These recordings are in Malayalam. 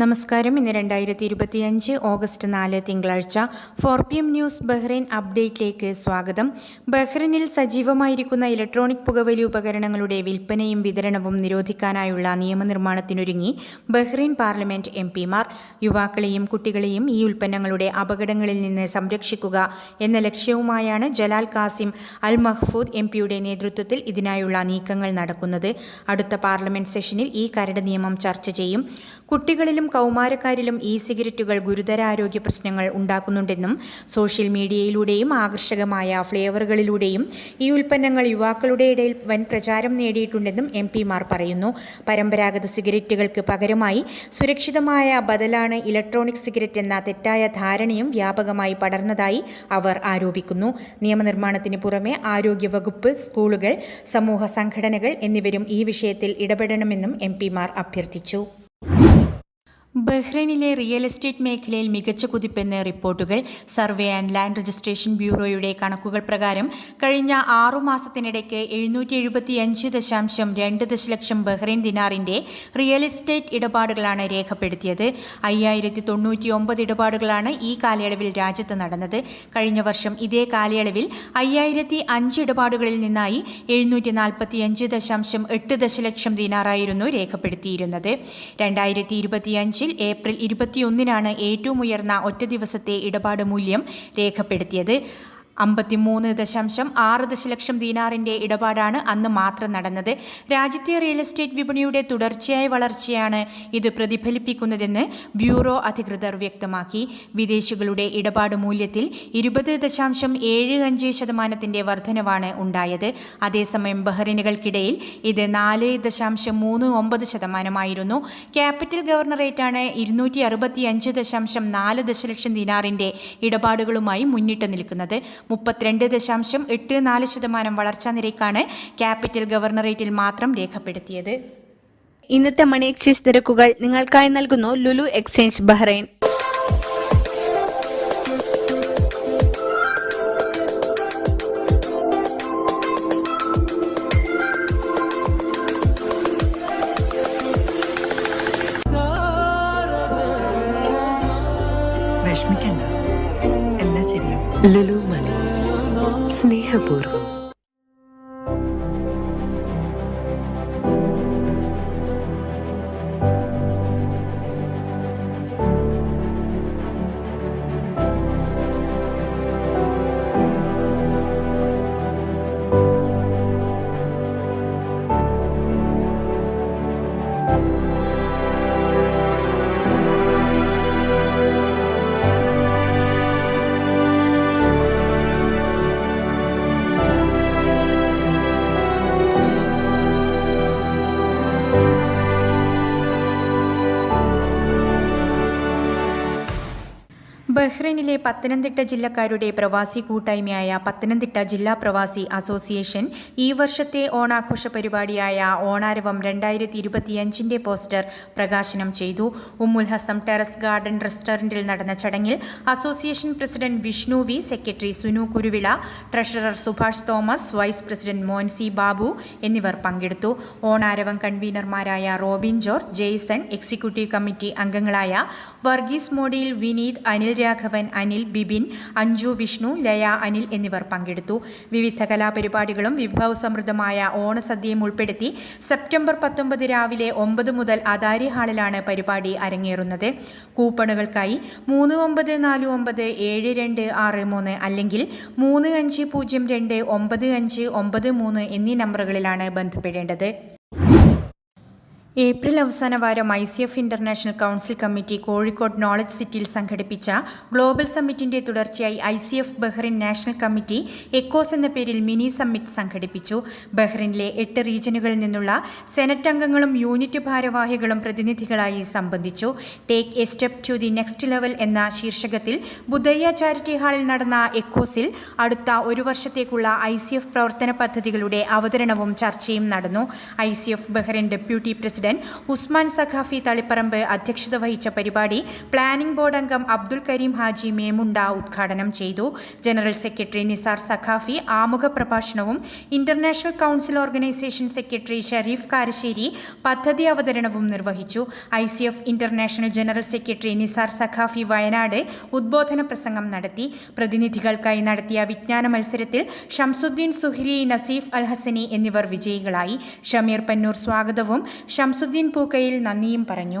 നമസ്കാരം. ഇന്ന് രണ്ടായിരത്തി ഇരുപത്തിയഞ്ച് ഓഗസ്റ്റ് നാല് തിങ്കളാഴ്ച four P M news Bahrain അപ്ഡേറ്റിലേക്ക് സ്വാഗതം. ബഹ്റൈനിൽ സജീവമായിരിക്കുന്ന ഇലക്ട്രോണിക് പുകവലി ഉപകരണങ്ങളുടെ വിൽപ്പനയും വിതരണവും നിരോധിക്കാനായുള്ള നിയമനിർമ്മാണത്തിനൊരുങ്ങി ബഹ്റൈൻ പാർലമെന്റ് എം പിമാർ. യുവാക്കളെയും കുട്ടികളെയും ഈ ഉൽപ്പന്നങ്ങളുടെ അപകടങ്ങളിൽ നിന്ന് സംരക്ഷിക്കുക എന്ന ലക്ഷ്യവുമായാണ് Jalal Kassim Al Mahfoodh M പിയുടെ നേതൃത്വത്തിൽ ഇതിനായുള്ള നീക്കങ്ങൾ നടക്കുന്നത്. അടുത്ത പാർലമെന്റ് സെഷനിൽ ഈ കരട് നിയമം ചർച്ച ചെയ്യും. കുട്ടികളിലും കൗമാരക്കാരിലും ഇ സിഗരറ്റുകൾ ഗുരുതര ആരോഗ്യ പ്രശ്നങ്ങൾ ഉണ്ടാക്കുന്നുണ്ടെന്നും സോഷ്യൽ മീഡിയയിലൂടെയും ആകർഷകമായ ഫ്ലേവറുകളിലൂടെയും ഈ ഉൽപ്പന്നങ്ങൾ യുവാക്കളുടെ ഇടയിൽ വൻ പ്രചാരം നേടിയിട്ടുണ്ടെന്നും എം പിമാർ പറയുന്നു. പരമ്പരാഗത സിഗരറ്റുകൾക്ക് പകരമായി സുരക്ഷിതമായ ബദലാണ് ഇലക്ട്രോണിക് സിഗരറ്റ് എന്ന തെറ്റായ ധാരണയും വ്യാപകമായി പടർന്നതായി അവർ ആരോപിക്കുന്നു. നിയമനിർമ്മാണത്തിന് പുറമെ ആരോഗ്യവകുപ്പ് സ്കൂളുകൾ സമൂഹ സംഘടനകൾ എന്നിവരും ഈ വിഷയത്തിൽ ഇടപെടണമെന്നും എം പിമാർ അഭ്യർത്ഥിച്ചു. ബഹ്റൈനിലെ റിയൽ എസ്റ്റേറ്റ് മേഖലയിൽ മികച്ച കുതിപ്പെന്ന് റിപ്പോർട്ടുകൾ സർവേ ആൻഡ് ലാൻഡ് രജിസ്ട്രേഷൻ ബ്യൂറോയുടെ കണക്കുകൾ പ്രകാരം കഴിഞ്ഞ ആറു മാസത്തിനിടയ്ക്ക് എഴുന്നൂറ്റി എഴുപത്തിയഞ്ച് ദശാംശം രണ്ട് ദശലക്ഷം ബഹ്റൈൻ ദിനാറിന്റെ റിയൽ എസ്റ്റേറ്റ് ഇടപാടുകളാണ് രേഖപ്പെടുത്തിയത്. അയ്യായിരത്തി തൊണ്ണൂറ്റി ഒമ്പത് ഇടപാടുകളാണ് ഈ കാലയളവിൽ രാജ്യത്ത് നടന്നത്. കഴിഞ്ഞ വർഷം ഇതേ കാലയളവിൽ അയ്യായിരത്തി അഞ്ച് ഇടപാടുകളിൽ നിന്നായി എഴുന്നൂറ്റി നാൽപ്പത്തിയഞ്ച് ദശാംശം എട്ട് ദശലക്ഷം ദിനാറായിരുന്നു രേഖപ്പെടുത്തിയിരുന്നത്. രണ്ടായിരത്തി ഇരുപത്തിയഞ്ച് അഞ്ചിൽ ഏപ്രിൽ ഇരുപത്തിയൊന്നിനാണ് ഏറ്റവും ഉയർന്ന ഒറ്റ ദിവസത്തെ ഇടപാട് മൂല്യം രേഖപ്പെടുത്തിയത്. അമ്പത്തിമൂന്ന് ദശാംശം ആറ് ദശലക്ഷം ദീനാറിന്റെ ഇടപാടാണ് അന്ന് മാത്രം നടന്നത്. രാജ്യത്തെ റിയൽ എസ്റ്റേറ്റ് വിപണിയുടെ തുടർച്ചയായ വളർച്ചയാണ് ഇത് പ്രതിഫലിപ്പിക്കുന്നതെന്ന് ബ്യൂറോ അധികൃതർ വ്യക്തമാക്കി. വിദേശികളുടെ ഇടപാട് മൂല്യത്തിൽ ഇരുപത് ദശാംശം ഏഴ് അഞ്ച് ശതമാനത്തിന്റെ വർധനവാണ് ഉണ്ടായത്. അതേസമയം ബഹ്റിനുകൾക്കിടയിൽ ഇത് നാല് ദശാംശം മൂന്ന് ഒമ്പത് ശതമാനമായിരുന്നു. ക്യാപിറ്റൽ ഗവർണറേറ്റാണ് ഇരുന്നൂറ്റി അറുപത്തി അഞ്ച് ദശാംശം നാല് ദശലക്ഷം ദിനാറിന്റെ ഇടപാടുകളുമായി മുന്നിട്ട് നിൽക്കുന്നത്. മുപ്പത്തിരണ്ട് ദശാംശം എട്ട് നാല് ശതമാനം വളർച്ചാ നിരക്കാണ് ക്യാപിറ്റൽ ഗവർണറേറ്റിൽ മാത്രം രേഖപ്പെടുത്തിയത്. ഇന്നത്തെ മണി എക്സ്ചേഞ്ച് നിരക്കുകൾ നിങ്ങൾക്കായി നൽകുന്നു ലുലു എക്സ്ചേഞ്ച് ബഹ്റൈൻ. വിഷമിക്കണ്ട. എല്ലാം ശരിയാവും. ലുലു ബഹ്റൈനിലെ പത്തനംതിട്ട ജില്ലക്കാരുടെ പ്രവാസി കൂട്ടായ്മയായ പത്തനംതിട്ട ജില്ലാ പ്രവാസി അസോസിയേഷൻ ഈ വർഷത്തെ ഓണാഘോഷ പരിപാടിയായ ഓണാരവം രണ്ടായിരത്തി ഇരുപത്തിയഞ്ചിന്റെ പോസ്റ്റർ പ്രകാശനം ചെയ്തു. ഉമ്മുൽ ഹസം ടെറസ് ഗാർഡൻ റെസ്റ്റോറന്റിൽ നടന്ന ചടങ്ങിൽ association president Vishnu V secretary Sunu Kuruvila treasurer Subhash Thomas vice president Moncy Babu എന്നിവർ പങ്കെടുത്തു. Onaravam കൺവീനർമാരായ Robin George Jason executive committee അംഗങ്ങളായ വർഗീസ് മോഡിയിൽ വിനീത് അനിൽ രാഘവൻ അനിൽ ബിബിൻ അഞ്ജു വിഷ്ണു ലയ അനിൽ എന്നിവർ പങ്കെടുത്തു. വിവിധ കലാപരിപാടികളും വിഭവസമൃദ്ധമായ ഓണസദ്യയും ഉൾപ്പെടുത്തി സെപ്റ്റംബർ പത്തൊമ്പത് രാവിലെ ഒമ്പത് മുതൽ അദാരി ഹാളിലാണ് പരിപാടി അരങ്ങേറുന്നത്. കൂപ്പണുകൾക്കായി മൂന്ന് ഒമ്പത് നാല് ഒമ്പത് ഏഴ് രണ്ട് ആറ് മൂന്ന് അല്ലെങ്കിൽ മൂന്ന് അഞ്ച് പൂജ്യം രണ്ട് ഒമ്പത് അഞ്ച് ഒമ്പത് മൂന്ന് എന്നീ നമ്പറുകളിലാണ് ബന്ധപ്പെടേണ്ടത്. ഏപ്രിൽ അവസാന വാരം I C F international council committee Kozhikode knowledge സിറ്റിയിൽ സംഘടിപ്പിച്ച ഗ്ലോബൽ സമ്മിറ്റിന്റെ തുടർച്ചയായി I C F Bahrain national committee echoes എന്ന പേരിൽ മിനി സമ്മിറ്റ് സംഘടിപ്പിച്ചു. ബഹ്റിനിലെ എട്ട് റീജിയനുകളിൽ നിന്നുള്ള സെനറ്റ് അംഗങ്ങളും യൂണിറ്റ് ഭാരവാഹികളും പ്രതിനിധികളായി സംബന്ധിച്ചു. Take a step to the next level എന്ന ശീർഷകത്തിൽ ബുദ്ധയ്യ ചാരിറ്റി ഹാളിൽ നടന്ന എക്കോസിൽ അടുത്ത ഒരു വർഷത്തേക്കുള്ള ഐ സി എഫ് പ്രവർത്തന പദ്ധതികളുടെ അവതരണവും ചർച്ചയും നടന്നു. I C F Bahrain deputy president president Usman Saqafi Taliparamba അധ്യക്ഷത വഹിച്ച പരിപാടി പ്ലാനിംഗ് ബോർഡ് അംഗം അബ്ദുൽ കരീം ഹാജി മേമുണ്ട ഉദ്ഘാടനം ചെയ്തു. ജനറൽ സെക്രട്ടറി നിസാർ സഖാഫി ആമുഖ പ്രഭാഷണവും international council organisation secretary Sharif Karassery പദ്ധതി അവതരണവും നിർവഹിച്ചു. I C F international general secretary Nisar Saqafi Wayanad ഉദ്ബോധന പ്രസംഗം നടത്തി. പ്രതിനിധികൾക്കായി നടത്തിയ വിജ്ഞാന മത്സരത്തിൽ ഷംസുദ്ദീൻ സുഹ്രി നസീഫ് അൽ ഹസനി എന്നിവർ വിജയികളായി. ഷമീർ പന്നൂർ സ്വാഗതവും ഷംസുദ്ദീൻ പൂക്കയിൽ നന്ദിയും പറഞ്ഞു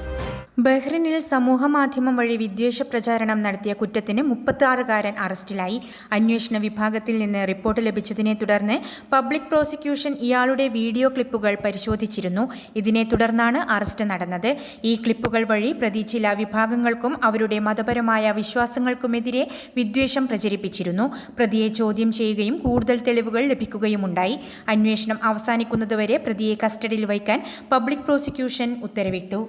ബഹ്റിനിൽ സമൂഹമാധ്യമം വഴി വിദ്വേഷ പ്രചാരണം നടത്തിയ കുറ്റത്തിന് മുപ്പത്തിയാറുകാരൻ അറസ്റ്റിലായി. അന്വേഷണ വിഭാഗത്തിൽ നിന്ന് റിപ്പോർട്ട് ലഭിച്ചതിനെ തുടർന്ന് പബ്ലിക് പ്രോസിക്യൂഷൻ ഇയാളുടെ വീഡിയോ ക്ലിപ്പുകൾ പരിശോധിച്ചിരുന്നു. ഇതിനെ തുടർന്നാണ് അറസ്റ്റ് നടന്നത്. ഈ ക്ലിപ്പുകൾ വഴി പ്രതി ചില വിഭാഗങ്ങൾക്കും അവരുടെ മതപരമായ വിശ്വാസങ്ങൾക്കുമെതിരെ വിദ്വേഷം പ്രചരിപ്പിച്ചിരുന്നു. പ്രതിയെ ചോദ്യം ചെയ്യുകയും കൂടുതൽ തെളിവുകൾ ലഭിക്കുകയുമുണ്ടായി. അന്വേഷണം അവസാനിക്കുന്നതുവരെ പ്രതിയെ കസ്റ്റഡിയിൽ വയ്ക്കാൻ പബ്ലിക് പ്രോസിക്യൂഷൻ ഉത്തരവിട്ടു.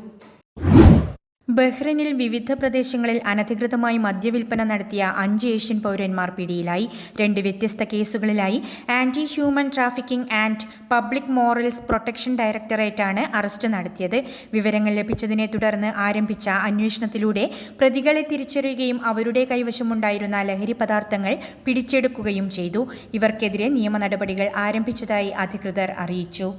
ബഹ്റിനിൽ വിവിധ പ്രദേശങ്ങളിൽ അനധികൃതമായി മദ്യവിൽപ്പന നടത്തിയ അഞ്ച് ഏഷ്യൻ പൗരന്മാർ പിടിയിലായി. രണ്ട് വ്യത്യസ്ത കേസുകളിലായി anti human trafficking and public morals protection ഡയറക്ടറേറ്റാണ് arrest നടത്തിയത്. വിവരങ്ങൾ ലഭിച്ചതിനെ തുടർന്ന് ആരംഭിച്ച അന്വേഷണത്തിലൂടെ പ്രതികളെ തിരിച്ചറിയുകയും അവരുടെ കൈവശമുണ്ടായിരുന്ന ലഹരി പദാർത്ഥങ്ങൾ പിടിച്ചെടുക്കുകയും ചെയ്തു. ഇവർക്കെതിരെ നിയമ നടപടികൾ ആരംഭിച്ചതായി അധികൃതർ അറിയിച്ചു.